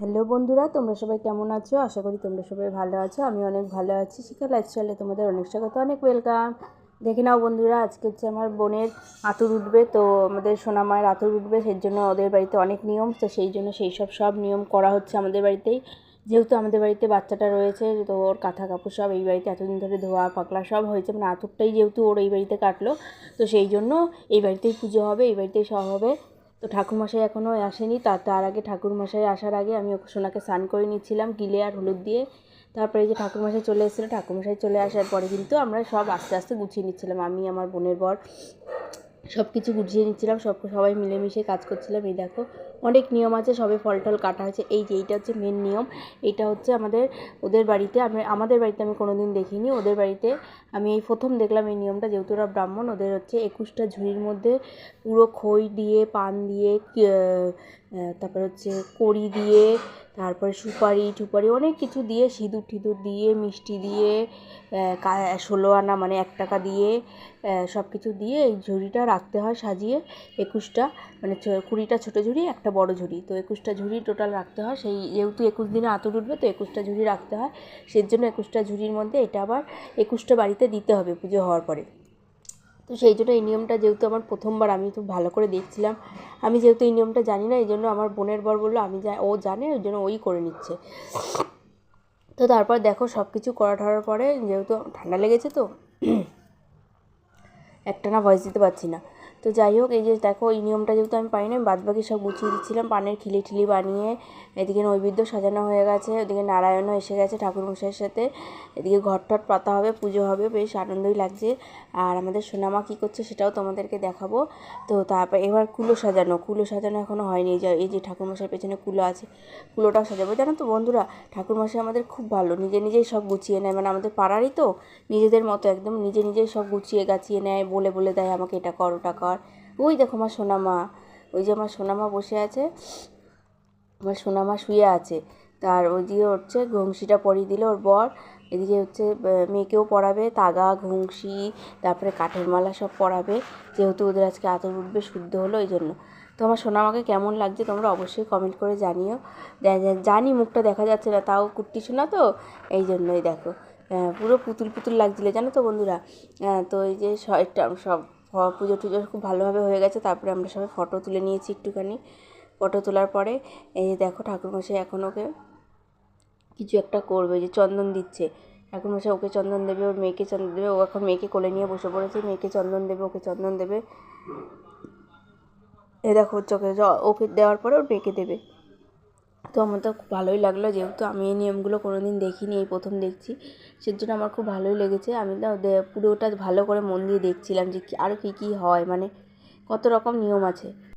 Hello বন্ধুরা, তোমরা সবাই কেমন আছো? আশা করি তোমরা সবাই ভালো আছো। আমি অনেক ভালো আছি। শিখা লাইফস্টাইলে তোমাদের অনেক স্বাগত, অনেক ওয়েলকাম দেখে নাও বন্ধুরা, আজকে হচ্ছে আমার বোনের আতুর উঠবে, তো আমাদের সোনামায়ের আতুর উঠবে, সেই জন্য ওদের বাড়িতে অনেক নিয়ম, তো সেই জন্য সেই সব সব নিয়ম করা হচ্ছে আমাদের বাড়িতেই। যেহেতু আমাদের বাড়িতে বাচ্চাটা রয়েছে, তো ওর কাঁথা কাপড় সব এই বাড়িতে এতদিন ধরে ধোয়া, পাকলা সব হয়েছে মানে আতুরটাই যেহেতু ওর এই বাড়িতে কাটলো, তো সেই জন্য এই বাড়িতেই পুজো হবে, এই বাড়িতেই সব হবে। তো ঠাকুরমশাই এখনও আসেনি। তার তার আগে ঠাকুরমশাই আসার আগে আমি সোনাকে স্নান করে নিচ্ছিলাম, গিলে আর হলুদ দিয়ে। তারপরে যে ঠাকুরমশাই চলে এসেছিল, ঠাকুরমশাই চলে আসার পরে কিন্তু আমরা সব আস্তে আস্তে গুছিয়ে নিচ্ছিলাম, আমি, আমার বোনের বর। সব কিছু গুছিয়ে নিচ্ছিলাম, সব সবাই মিলেমিশে কাজ করছিলাম। এই দেখো, অনেক নিয়ম আছে, সবে ফল টল কাটা হয়েছে। এই যে, এইটা হচ্ছে মেন নিয়ম। এটা হচ্ছে আমাদের, ওদের বাড়িতে আমি, আমাদের বাড়িতে আমি কোনো দিন দেখিনি। ওদের বাড়িতে আমি এই প্রথম দেখলাম এই নিয়মটা, যেহেতু ওরা ব্রাহ্মণ, ওদের হচ্ছে একুশটা ঝুড়ির মধ্যে পুরো খই দিয়ে, পান দিয়ে তারপর হচ্ছে কড়ি দিয়ে তারপরে সুপারি টুপারি অনেক কিছু দিয়ে, সিঁদুর টিঁদুর দিয়ে, মিষ্টি দিয়ে ষোলো আনা মানে এক টাকা দিয়ে সব কিছু দিয়ে এই ঝুড়িটা রাখতে হয় সাজিয়ে একুশটা মানে কুড়িটা ছোটো ঝুড়ি, একটা বড় ঝুড়ি। তো একুশটা ঝুড়ি টোটাল রাখতে হয়। সেই যেহেতু একুশ দিনে আতর উঠবে, তো একুশটা ঝুড়ি রাখতে হয়। সেই জন্য একুশটা ঝুড়ির মধ্যে এটা আবার একুশটা বাড়িতে দিতে হবে পুজো হওয়ার পরে। তো সেই জন্য এই নিয়মটা যেহেতু আমার প্রথমবার, আমি খুব ভালো করে দেখছিলাম। আমি যেহেতু এই নিয়মটা জানি না, এই জন্য আমার বোনের বর বলল, আমি যা, ও জানে, ওই জন্য ওই করে নিচ্ছে। তো তারপর দেখো সব কিছু করা ঠরার পরে, যেহেতু ঠান্ডা লেগেছে তো একটা না ভয়েস দিতে পারছি না। তো যাই হোক, এই যে দেখো, এই নিয়মটা যেহেতু আমি পাই না আমি বাদবাকি সব গুছিয়ে দিচ্ছিলাম। পানের খিলি ঠিলি বানিয়ে এদিকে নৈবেদ্য সাজানো হয়ে গেছে, ওদিকে নারায়ণও এসে গেছে ঠাকুরমশাইয়ের সাথে। এদিকে ঘর টট পাতা হবে, পুজো হবে, বেশ আনন্দই লাগছে। আর আমাদের সোনামা কী করছে সেটাও তোমাদেরকে দেখাবো। তো তারপর এবার কুলো সাজানো কুলো সাজানো এখনও হয়নি। এই যে এই যে ঠাকুরমশাইয়ের পেছনে কুলো আছে, কুলোটাও সাজাবো। জানো তো বন্ধুরা, ঠাকুরমশাই আমাদের খুব ভালো, নিজে নিজেই সব গুছিয়ে নেয়। মানে আমাদের পাড়ারই তো, নিজেদের মতো একদম নিজে নিজেই সব গুছিয়ে গাছিয়ে নেয়, বলে বলে দেয় আমাকে এটা কর, ওটা কর। ওই দেখো আমার সোনামা, ওই যে আমার সোনামা বসে আছে, আমার সোনামা শুয়ে আছে। তার ওই দিকে হচ্ছে ঘুংসিটা পরিয়ে দিল ওর বর। এদিকে হচ্ছে মেয়েকেও পড়াবে, তাগা, ঘুংসি, তারপরে কাঠের মালা সব পরাবে যেহেতু ওদের আজকে আতর উঠবে, শুদ্ধ হলো ওই জন্য। তো আমার সোনামাকে কেমন লাগছে তোমরা অবশ্যই কমেন্ট করে জানিও। জানি মুখটা দেখা যাচ্ছে না, তাও কুর্তি শোনা তো? এই জন্যই দেখো। পুরো পুতুল পুতুল লাগছিল জানো তো বন্ধুরা? তো এই যে সব পুজো টুজো খুব ভালোভাবে হয়ে গেছে, তারপরে আমরা সবাই ফটো তুলে নিয়েছি একটুখানি। ফটো তোলার পরে, এই যে দেখো ঠাকুরমশাই এখন ওকে কিছু একটা করবে, যে চন্দন দিচ্ছে। ঠাকুরমশাই ওকে চন্দন দেবে, ওর মেয়েকে চন্দন দেবে, ও এখন মেয়েকে কোলে নিয়ে বসে পড়েছে, মেয়েকে চন্দন দেবে, ওকে চন্দন দেবে। এ দেখো চোখে ওকে দেওয়ার পরে ওর মেয়েকে দেবে। তো আমার তো খুব ভালোই লাগল, যেহেতু আমি এই নিয়মগুলো কোনো দিন দেখিনি, এই প্রথম দেখছি, সেজন্য আমার খুব ভালোই লেগেছে। আমি তো পুরোটা ভালো করে মন দিয়ে দেখছিলাম যে আরও কী কী হয় মানে কত রকম নিয়ম আছে।